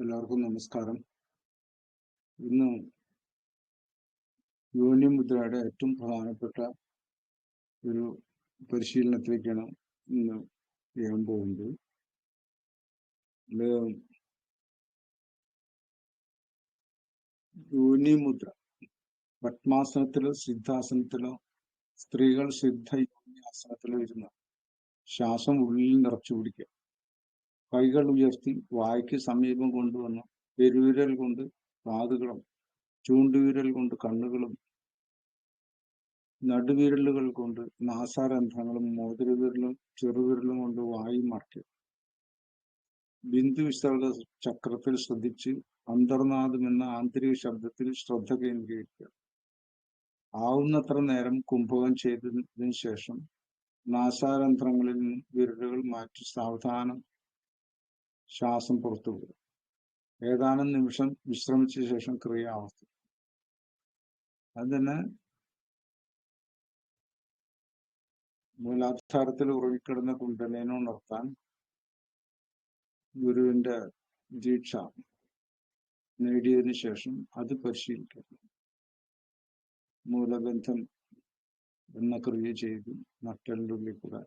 എല്ലാവർക്കും നമസ്കാരം. ഇന്ന് യോനി മുദ്രയുടെ ഏറ്റവും പ്രധാനപ്പെട്ട ഒരു പരിശീലനത്തിലേക്കാണ് ഇന്ന് ചെയ്യാൻ പോകുന്നത്. യോനി മുദ്ര പത്മാസനത്തിലോ സിദ്ധാസനത്തിലോ സ്ത്രീകൾ സിദ്ധ യോനി ആസനത്തിലോ ഇരുന്ന് ശ്വാസം ഉള്ളിൽ നിറച്ചു പിടിക്കുക. കൈകൾ ഉയർത്തി വായ്ക്ക് സമീപം കൊണ്ടുവന്ന് പെരുവിരൽ കൊണ്ട് കാതുകളും ചൂണ്ടുവിരൽ കൊണ്ട് കണ്ണുകളും നടുവിരലുകൾ കൊണ്ട് നാസാരന്ധ്രങ്ങളും മോതിരവിരലും ചെറുവിരലും കൊണ്ട് വായി മറയ്ക്കുക ബിന്ദു വിസർഗ ചക്രത്തിൽ ശ്രദ്ധിച്ച് അന്തർനാദം എന്ന ആന്തരിക ശബ്ദത്തിൽ ശ്രദ്ധ കേന്ദ്രീകരിക്കുക. ആവുന്നത്ര നേരം കുംഭകം ചെയ്തതിനു ശേഷം നാസാരന്ധ്രങ്ങളിൽ വിരലുകൾ മാറ്റി സാവധാനം ശ്വാസം പുറത്തു വിടുക ഏതാനും നിമിഷം വിശ്രമിച്ച ശേഷം ക്രിയ ആവർത്തിക്കും അത് തന്നെ മൂലാധാരത്തിൽ ഉറങ്ങിക്കിടന്ന കുണ്ടലിനെ ഉണർത്താൻ ഗുരുവിന്റെ ദീക്ഷ നേടിയതിനു ശേഷം അത് പരിശീലിക്കണം മൂലബന്ധം എന്ന ക്രിയ ചെയ്ത് നട്ടലിന്റെ കൂടെ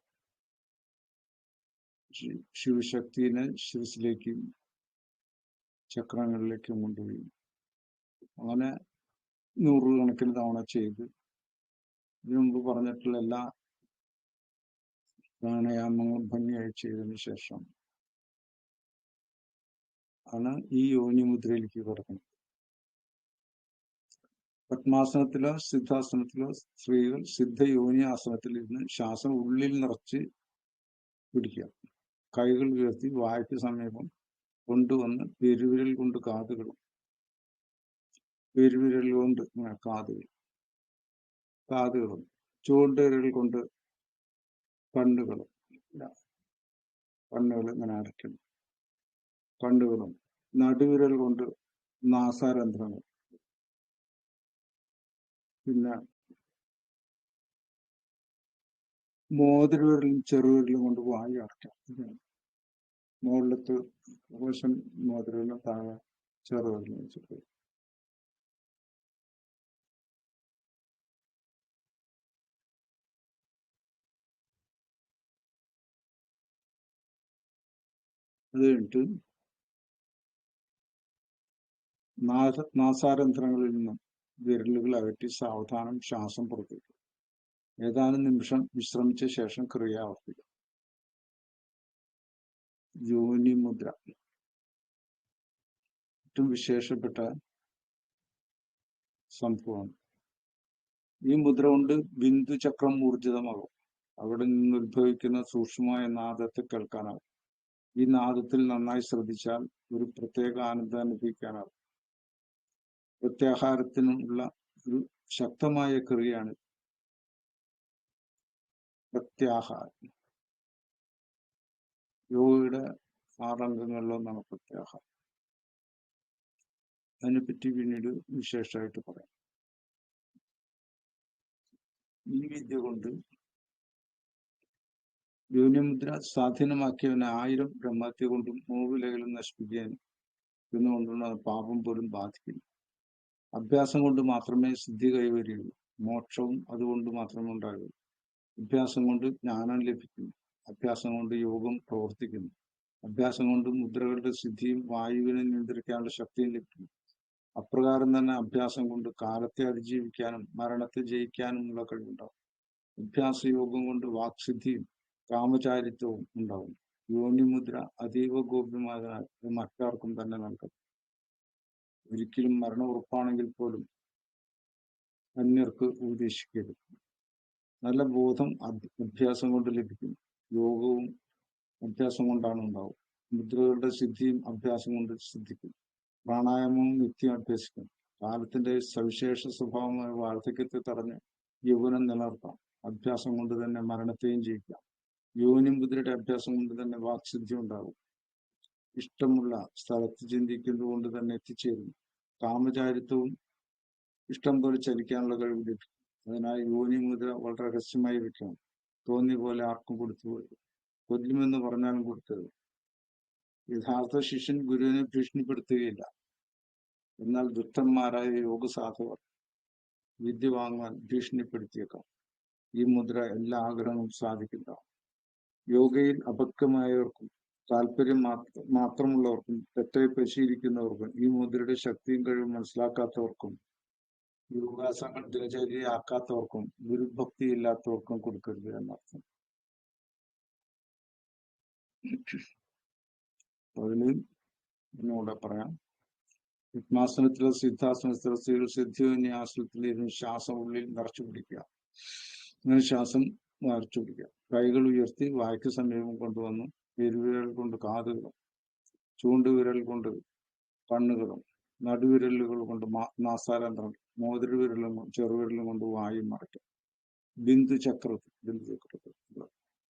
ശിവശക്തിനെ ശിരസിലേക്കും ചക്രങ്ങളിലേക്കും കൊണ്ടുപോയി. അങ്ങനെ നൂറുകണക്കിന് തവണ ചെയ്ത്. ഇതിനു മുമ്പ് പറഞ്ഞിട്ടുള്ള എല്ലാ പ്രാണായാമങ്ങളും ഭംഗിയായി ചെയ്തതിനു ശേഷം ആണ് ഈ യോനി മുദ്രയിലേക്ക് കിടക്കുന്നത്. പത്മാസനത്തിലോ സിദ്ധാസനത്തിലോ സ്ത്രീകൾ സിദ്ധ യോനി ആസനത്തിൽ ഇരുന്ന് ശ്വാസം ഉള്ളിൽ നിറച്ച് പിടിക്കുക. കൈകൾ ഉയർത്തി വായ്ക്ക് സമീപം കൊണ്ടുവന്ന് പെരുവിരൽ കൊണ്ട് കാതുകളും. പെരുവിരൽ കൊണ്ട് കാതുകൾ. കാതുകളും. ചൂണ്ടുവിരൽ കൊണ്ട് കണ്ണുകളും. കണ്ണുകൾ ഇങ്ങനെ അടയ്ക്കണം കണ്ണുകളും. നടുവിരൽ കൊണ്ട് നാസാരന്ധ്രങ്ങൾ. പിന്നെ മോതിരവിരലും ചെറുവിരലും കൊണ്ട് വായി അടയ്ക്കാം. മുകളിലത്ത് വശം മോതിരം താഴെ ചെറുതെന്ന് വെച്ചിട്ട് അത് കഴിഞ്ഞിട്ട് നാസ നാസാരന്ധ്രങ്ങളിൽ നിന്നും വിരലുകൾ അകറ്റി സാവധാനം ശ്വാസം പുറത്തേക്ക് ഏതാനും നിമിഷം വിശ്രമിച്ച ശേഷം ക്രിയ ആവർത്തിക്കുക യോനി മുദ്ര. ഏറ്റവും വിശേഷപ്പെട്ട സംഭവമാണ് ഈ മുദ്ര കൊണ്ട് ബിന്ദു ചക്രം ഊർജിതമാകും. അവിടെ നിന്ന് ഉത്ഭവിക്കുന്ന സൂക്ഷ്മമായ നാദത്തെ കേൾക്കാനാകും. ഈ നാദത്തിൽ നന്നായി ശ്രദ്ധിച്ചാൽ ഒരു പ്രത്യേക ആനന്ദം അനുഭവിക്കാനാകും. പ്രത്യാഹാരത്തിനുള്ള ഒരു ശക്തമായ ക്രിയയാണ് പ്രത്യാഹാരം. യോഗയുടെ ആറംഗങ്ങളിലൊന്നാണ് പ്രത്യാഹാരം അതിനെപ്പറ്റി പിന്നീട് വിശേഷമായിട്ട് പറയാം. ഈ വിദ്യ കൊണ്ട് യോനിമുദ്ര സ്വാധീനമാക്കിയവനെ ആയിരം ബ്രഹ്മത്തെ കൊണ്ടും മൂവിലകളും നശിപ്പിക്കാൻ എന്നുകൊണ്ടുള്ള പാപം പോലും ബാധിക്കില്ല. അഭ്യാസം കൊണ്ട് മാത്രമേ സിദ്ധി കൈവരികയുള്ളൂ. മോക്ഷവും അതുകൊണ്ട് മാത്രമേ ഉണ്ടാകുള്ളൂ അഭ്യാസം കൊണ്ട് ജ്ഞാനം ലഭിക്കും അഭ്യാസം കൊണ്ട് യോഗം പ്രവർത്തിക്കുന്നു. അഭ്യാസം കൊണ്ട് മുദ്രകളുടെ സിദ്ധിയും വായുവിനെ നിയന്ത്രിക്കാനുള്ള ശക്തിയും ലഭിക്കുന്നു. അപ്രകാരം തന്നെ അഭ്യാസം കൊണ്ട് കാലത്തെ അതിജീവിക്കാനും മരണത്തെ ജയിക്കാനുമുള്ള കഴിവുണ്ടാവും. അഭ്യാസ യോഗം കൊണ്ട് വാക്സിദ്ധിയും കാമചാരിത്വവും ഉണ്ടാവും. യോനിമുദ്ര അതീവ ഗോപ്യമായതിനാൽ ഇത് മറ്റാർക്കും തന്നെ നൽകും ഒരിക്കലും മരണം ഉറപ്പാണെങ്കിൽ പോലും അന്യർക്ക് ഉപദേശിക്കരുത്. നല്ല ബോധം അഭ്യാസം കൊണ്ട് ലഭിക്കും യോഗവും അഭ്യാസം കൊണ്ടാണ് ഉണ്ടാവും മുദ്രകളുടെ സിദ്ധിയും അഭ്യാസം കൊണ്ട് സിദ്ധിക്കും. പ്രാണായാമവും നിത്യം അഭ്യസിക്കും. കാലത്തിന്റെ സവിശേഷ സ്വഭാവമായ വാർദ്ധക്യത്തെ തടഞ്ഞ് യൗവനം നിലനിർത്താം. അഭ്യാസം കൊണ്ട് തന്നെ മരണത്തെയും ജയിക്കാം. യോനി മുദ്രയുടെ അഭ്യാസം കൊണ്ട് തന്നെ വാക്സിദ്ധി ഉണ്ടാകും. ഇഷ്ടമുള്ള സ്ഥലത്ത് ചിന്തിക്കുന്നത് കൊണ്ട് തന്നെ എത്തിച്ചേരുന്നു. കാമചാരിത്വവും ഇഷ്ടം പോലെ ചലിക്കാനുള്ള കഴിവ് ലഭിക്കും. അതിനാൽ യോനി മുദ്ര വളരെ രഹസ്യമായി വെക്കണം തോന്നിയ പോലെ ആർക്കും കൊടുത്തു കൊല്ലുമെന്ന് പറഞ്ഞാലും കൊടുത്തത്. യഥാർത്ഥ ശിഷ്യൻ ഗുരുവിനെ ഭീഷണിപ്പെടുത്തുകയില്ല. എന്നാൽ ദുഷ്ടന്മാരായ യോഗ സാധകർ വിദ്യ വാങ്ങാൻ ഭീഷണിപ്പെടുത്തിയേക്കാം. ഈ മുദ്ര എല്ലാ ആഗ്രഹവും സാധിക്കില്ല. യോഗയിൽ അപക്വമായവർക്കും താല്പര്യം മാത്ര മാത്രമുള്ളവർക്കും തെറ്റായി പരിശീലിക്കുന്നവർക്കും ഈ മുദ്രയുടെ ശക്തിയും കഴിവും മനസ്സിലാക്കാത്തവർക്കും യോഗാസനങ്ങൾ ദിനചര്യയാക്കാത്തവർക്കും ഗുരുഭക്തി ഇല്ലാത്തവർക്കും കൊടുക്കരുത് എന്നർത്ഥം. അതിന് എന്നോട് പറയാം. പത്മാസനത്തിലോ സിദ്ധാസനത്തിലോ സ്ഥിര സിദ്ധിന്യാസനത്തിൽ ഇരുന്ന് ശ്വാസം ഉള്ളിൽ നിറച്ചു പിടിക്കുക. അങ്ങനെ ശ്വാസം നിറച്ചു പിടിക്കുക. കൈകൾ ഉയർത്തി വായ്ക്ക് സമീപം കൊണ്ടുവന്നു പെരുവിരൽ കൊണ്ട് കാതുകളും ചൂണ്ടുവിരൽ കൊണ്ട് കണ്ണുകളും നടുവിരലുകൾ കൊണ്ട് നാസാരന്ധ്രം മോതിരവിരലും ചെറുവിരലും കൊണ്ട് വായും മറയ്ക്കും. ബിന്ദു ചക്രത്തിൽ ബിന്ദു ചക്രത്തിൽ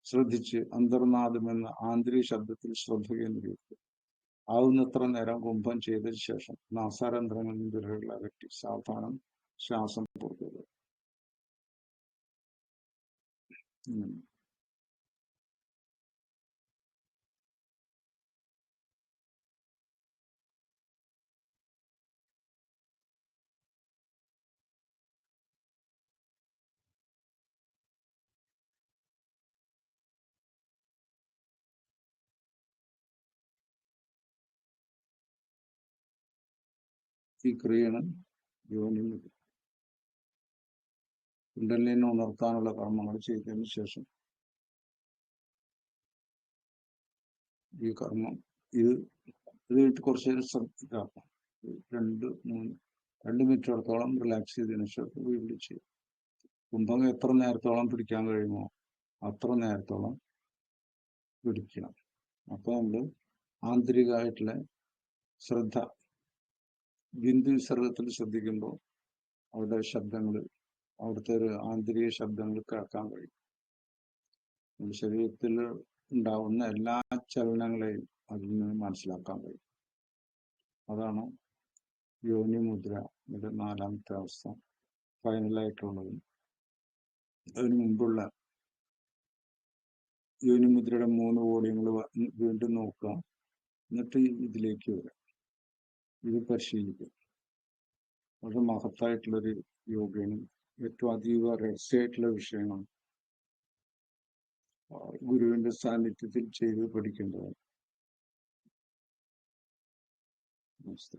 ശ്രദ്ധിച്ച് അന്തർനാദം എന്ന ആന്തരിക ശബ്ദത്തിൽ ശ്രദ്ധ കേന്ദ്രീകരിക്കും ആവുന്നത്ര നേരം കുംഭം ചെയ്തതിനു ശേഷം നാസാരന്ധ്രങ്ങളിൽ വിരലുകൾ അകറ്റി സാവധാനം ശ്വാസം പുറത്തുവിടുക. ഈ യോനി കുണ്ടലിനെ ഉണർത്താനുള്ള കർമ്മങ്ങൾ ചെയ്തതിനു ശേഷം ഈ കർമ്മം ഇത് ഇത് കഴിഞ്ഞിട്ട് കുറച്ച് നേരം ശ്രദ്ധിക്കാം രണ്ട് മൂന്ന് രണ്ട് മിനിറ്റോളത്തോളം റിലാക്സ് ചെയ്തതിനു ശേഷം വീണ്ടും ചെയ്യും കുംഭം എത്ര നേരത്തോളം പിടിക്കാൻ കഴിയുമോ അത്ര നേരത്തോളം പിടിക്കണം. അപ്പോൾ നമ്മൾ ആന്തരികമായിട്ടുള്ള ശ്രദ്ധ ബിന്ദു വിസർഗത്തിൽ ശ്രദ്ധിക്കുമ്പോൾ അവിടെ ശബ്ദങ്ങൾ അവിടുത്തെ ഒരു ആന്തരിക ശബ്ദങ്ങൾ കേൾക്കാൻ കഴിയും. നമ്മുടെ ശരീരത്തിൽ ഉണ്ടാവുന്ന എല്ലാ ചലനങ്ങളെയും അതിൽ നിന്ന് മനസ്സിലാക്കാൻ കഴിയും. അതാണ് യോനി മുദ്ര ഇത് നാലാമത്തെ അവസ്ഥ. ഫൈനലായിട്ടുള്ളതും അതിനു മുമ്പുള്ള യോനി മുദ്രയുടെ മൂന്ന് വോളിയങ്ങൾ വീണ്ടും നോക്കുക. എന്നിട്ട് ഇതിലേക്ക് വരാം. ഇത് പരിശീലിക്കും വളരെ മഹത്തായിട്ടുള്ളൊരു യോഗയാണ്. ഏറ്റവും അതീവ രഹസ്യമായിട്ടുള്ള വിഷയമാണ്. ഗുരുവിന്റെ സാന്നിധ്യത്തിൽ ചെയ്ത് പഠിക്കേണ്ടതാണ്. നമസ്തേ.